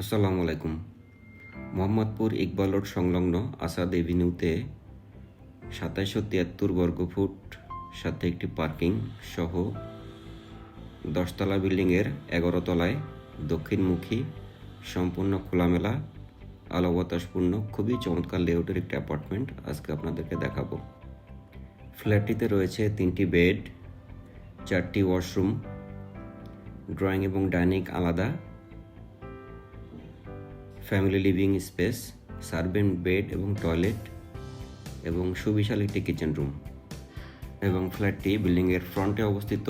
আসসালামু আলাইকুম। মোহাম্মদপুর ইকবাল রোড সংলগ্ন আসাদ এভিনিউতে সাতাইশশো তিয়াত্তর বর্গফুট সাথে একটি পার্কিং সহ দশতলা বিল্ডিংয়ের এগারো তলায় দক্ষিণমুখী সম্পূর্ণ খোলামেলা আলো বাতাসপূর্ণ খুবই চমৎকার লেআউটের একটি অ্যাপার্টমেন্ট আজকে আপনাদেরকে দেখাবো। ফ্ল্যাটটিতে রয়েছে তিনটি বেড, চারটি ওয়াশরুম, ড্রয়িং এবং ডাইনিং আলাদা family living space servant bed এবং টয়লেট এবং সুবিশাল একটি কিচেন রুম এবং ফ্ল্যাটটি বিল্ডিংয়ের ফ্রন্টে অবস্থিত।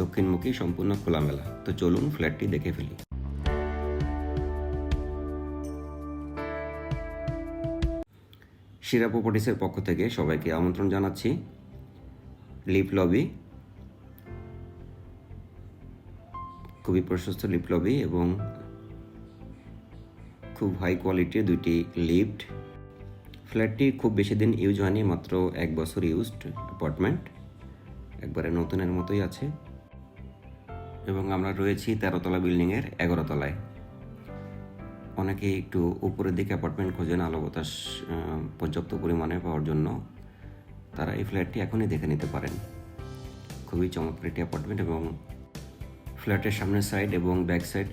দক্ষিণমুখী সম্পূর্ণ খোলামেলা। তো চলুন ফ্ল্যাটটি দেখে ফেলি। শিরা প্রপার্টিসের পক্ষ থেকে সবাইকে আমন্ত্রণ জানাচ্ছি। লিপ লবি খুবই প্রশস্ত লিপ লবি এবং খুব হাই কোয়ালিটির দুইটি লিফট ফ্ল্যাটটি খুব বেশি দিন ইউজ হয়নি, মাত্র এক বছর ইউজড অ্যাপার্টমেন্ট একবারে নতুনের মতোই আছে। এবং আমরা রয়েছি তেরোতলা বিল্ডিংয়ের এগারো তলায় অনেকে একটু উপরের দিকে অ্যাপার্টমেন্ট খোঁজেন আলো বাতাস পর্যাপ্ত পরিমাণে পাওয়ার জন্য। তারা এই ফ্ল্যাটটি এখনই দেখে নিতে পারেন। খুবই চমৎকার একটি অ্যাপার্টমেন্ট এবং ফ্ল্যাটের সামনের সাইড এবং back side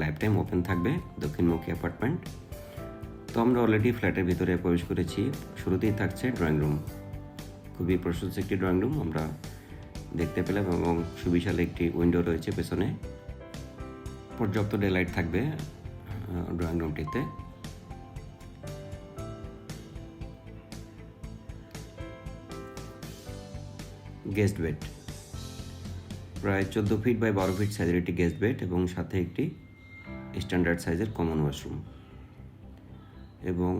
life time open থাকবে দক্ষিণমুখী অ্যাপার্টমেন্ট তো আমরা অলরেডি ফ্ল্যাটের ভিতরে প্রবেশ করেছি। শুরুতেই থাকছে ড্রয়িং রুম খুবই প্রশস্ত একটি ড্রয়িং রুম আমরা দেখতে পেলাম এবং সুবিশাল একটি উইন্ডো রয়েছে পেছনে। পর্যাপ্ত ডে লাইট থাকবে ড্রয়িং রুমটিতে গেস্ট বেড প্রায় চোদ্দ ফিট বাই বারো ফিট সাইজের একটি গেস্ট বেড এবং সাথে একটি স্ট্যান্ডার্ড সাইজের কমন ওয়াশরুম এবং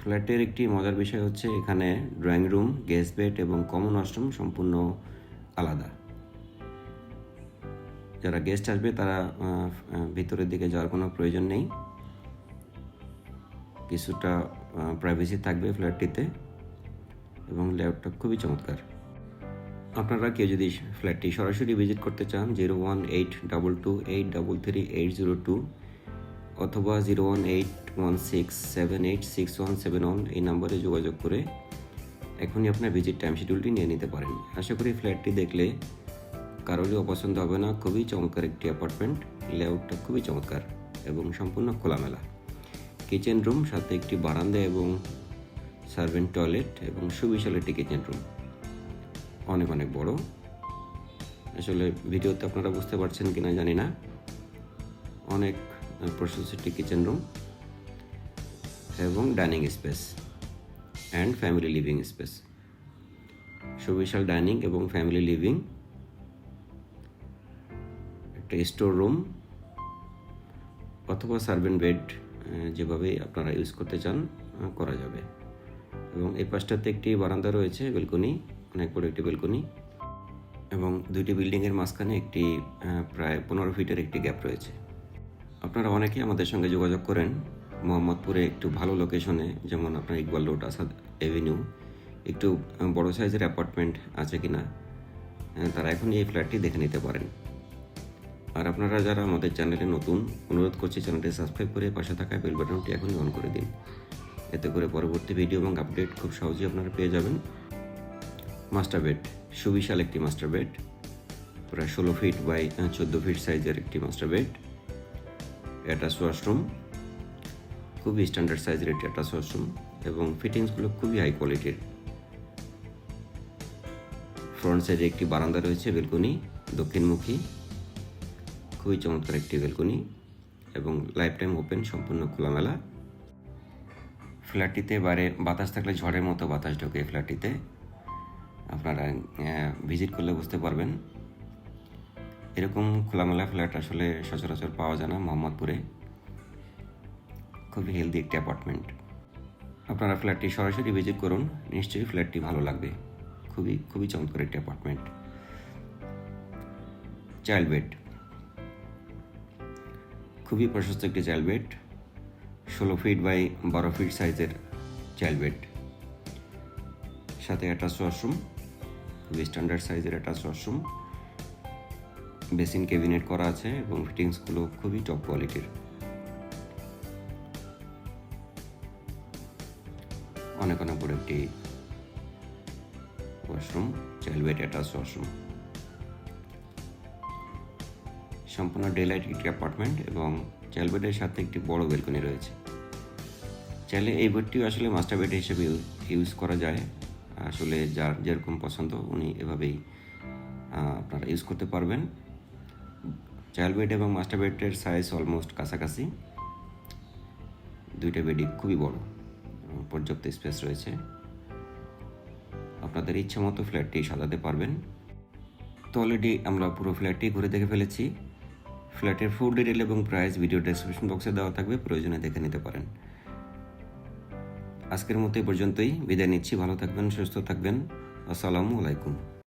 ফ্ল্যাটের একটি মজার বিষয় হচ্ছে এখানে ড্রয়িং রুম গেস্ট বেড এবং কমন ওয়াশরুম সম্পূর্ণ আলাদা। যারা গেস্ট আসবে তারা ভিতরের দিকে যাওয়ার কোনো প্রয়োজন নেই। কিছুটা প্রাইভেসি থাকবে ফ্ল্যাটটিতে এবং লেআউটটা খুবই চমৎকার। আপনারা কেউ যদি ফ্ল্যাটটি সরাসরি ভিজিট করতে চান zero one eight double two eight double three eight zero two অথবা zero one eight one six seven eight six one seven one এই নাম্বারে যোগাযোগ করে এখনই আপনার ভিজিট টাইম শিডিউলটি নিয়ে নিতে পারেন। আশা করি ফ্ল্যাটটি দেখলে কারোরই অপছন্দ হবে না। খুবই চমৎকার একটি অ্যাপার্টমেন্ট লেআউটটা খুবই চমৎকার এবং সম্পূর্ণ খোলামেলা। কিচেন রুম সাথে একটি বারান্দা এবং সার্ভেন্ট টয়লেট এবং সুবিশাল একটি কিচেন রুম অনেক অনেক বড়। আসলে ভিডিওতে আপনারা বুঝতে পারছেন কিনা জানি না। অনেক প্রশস্ত কিচেন রুম এবং dining space and family living space সুবিশাল ডাইনিং এবং ফ্যামিলি লিভিং একটা স্টোর রুম অথবা সার্ভেন্ট বেড যেভাবে আপনারা ইউজ করতে চান করা যাবে। এবং এই পাশটাতে একটি বারান্দা রয়েছে বেলকনি বড় একটি বেলকনি এবং দুইটি বিল্ডিংয়ের মাঝখানে একটি প্রায় পনেরো ফিটের একটি গ্যাপ রয়েছে। আপনারা অনেকেই আমাদের সঙ্গে যোগাযোগ করেন মোহাম্মদপুরে একটু ভালো লোকেশনে যেমন আপনার ইকবাল রোড, আসাদ এভিনিউ একটু বড় সাইজের অ্যাপার্টমেন্ট আছে কি না তারা এখন এই ফ্ল্যাটটি দেখে নিতে পারেন। আর আপনারা যারা আমাদের চ্যানেলে নতুন, অনুরোধ করছি চ্যানেলটি সাবস্ক্রাইব করে পাশে থাকা বেল বাটনটি এখনই অন করে দিন। এতে করে পরবর্তী ভিডিও এবং আপডেট খুব সহজেই আপনারা পেয়ে যাবেন। মাস্টার বেড, সুবিশাল একটি মাস্টার বেড প্রায় ষোলো ফিট বাই চোদ্দ ফিট সাইজের একটি মাস্টার বেড, অ্যাটাচ ওয়াশরুম, খুবই স্ট্যান্ডার্ড সাইজের একটি অ্যাটাচ ওয়াশরুম এবং ফিটিংসগুলো খুবই হাই কোয়ালিটির। ফ্রন্ট সাইডে একটি বারান্দা রয়েছে বেলকনি, দক্ষিণমুখী, খুবই চমৎকার একটি বেলকনি এবং লাইফ টাইম ওপেন, সম্পূর্ণ খোলামেলা। ফ্ল্যাটটিতে বাইরে বাতাস থাকলে ঝড়ের মতো বাতাস ঢোকে ফ্ল্যাটটিতে। আপনারা ভিজিট করলে বুঝতে পারবেন। এরকম খোলামেলা ফ্ল্যাট আসলে সচরাচর পাওয়া যায় না মোহাম্মদপুরে। খুবই হেলদি একটি অ্যাপার্টমেন্ট আপনারা ফ্ল্যাটটি সরাসরি ভিজিট করুন, নিশ্চয়ই ফ্ল্যাটটি ভালো লাগবে। খুবই খুবই চমৎকার একটি অ্যাপার্টমেন্ট চাইল্ড বেড খুবই প্রশস্ত একটি চাইল্ড বেড ষোলো ফিট বাই বারো ফিট সাইজের চাইল্ড বেড সাথে অ্যাটাচ ওয়াশরুম খুবই স্ট্যান্ডার্ড সাইজের অ্যাটাচ ওয়াশরুম বেসিন ক্যাবিনেট করা আছে এবং ফিটিংসগুলো খুবই টপ কোয়ালিটির অনেক অনেক বড় একটি washroom child bed attach washroom সম্পূর্ণ ডেলাইট একটি অ্যাপার্টমেন্ট এবং চাইল্ড বেডের সাথে একটি বড় বেলকনি রয়েছে। চাইলে এই বেডটিও আসলে মাস্টার বেড হিসেবে ইউজ করা যায়। আসলে যার যেরকম পছন্দ উনি এভাবেই আপনারা ইউজ করতে পারবেন। চাইল্ড বেড এবং মাস্টার বেডের সাইজ অলমোস্ট কাছাকাছি। দুইটা বেডই খুবই বড় পর্যাপ্ত স্পেস রয়েছে। আপনাদের ইচ্ছা মতো ফ্ল্যাটটি সাজাতে পারবেন। তো অলরেডি আমরা পুরো ফ্ল্যাটটি ঘুরে দেখে ফেলেছি। ফ্ল্যাটের ফুল ডিটেল এবং প্রাইস ভিডিও ডেসক্রিপশন বক্সে দেওয়া থাকবে, প্রয়োজনে দেখে নিতে পারেন। আজকের মতো এই পর্যন্তই। বিদায় নিচ্ছি। ভালো থাকবেন সুস্থ থাকবেন। আসসালামু আলাইকুম।